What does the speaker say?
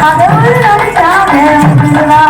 கடவுள் நினைச்சாங்க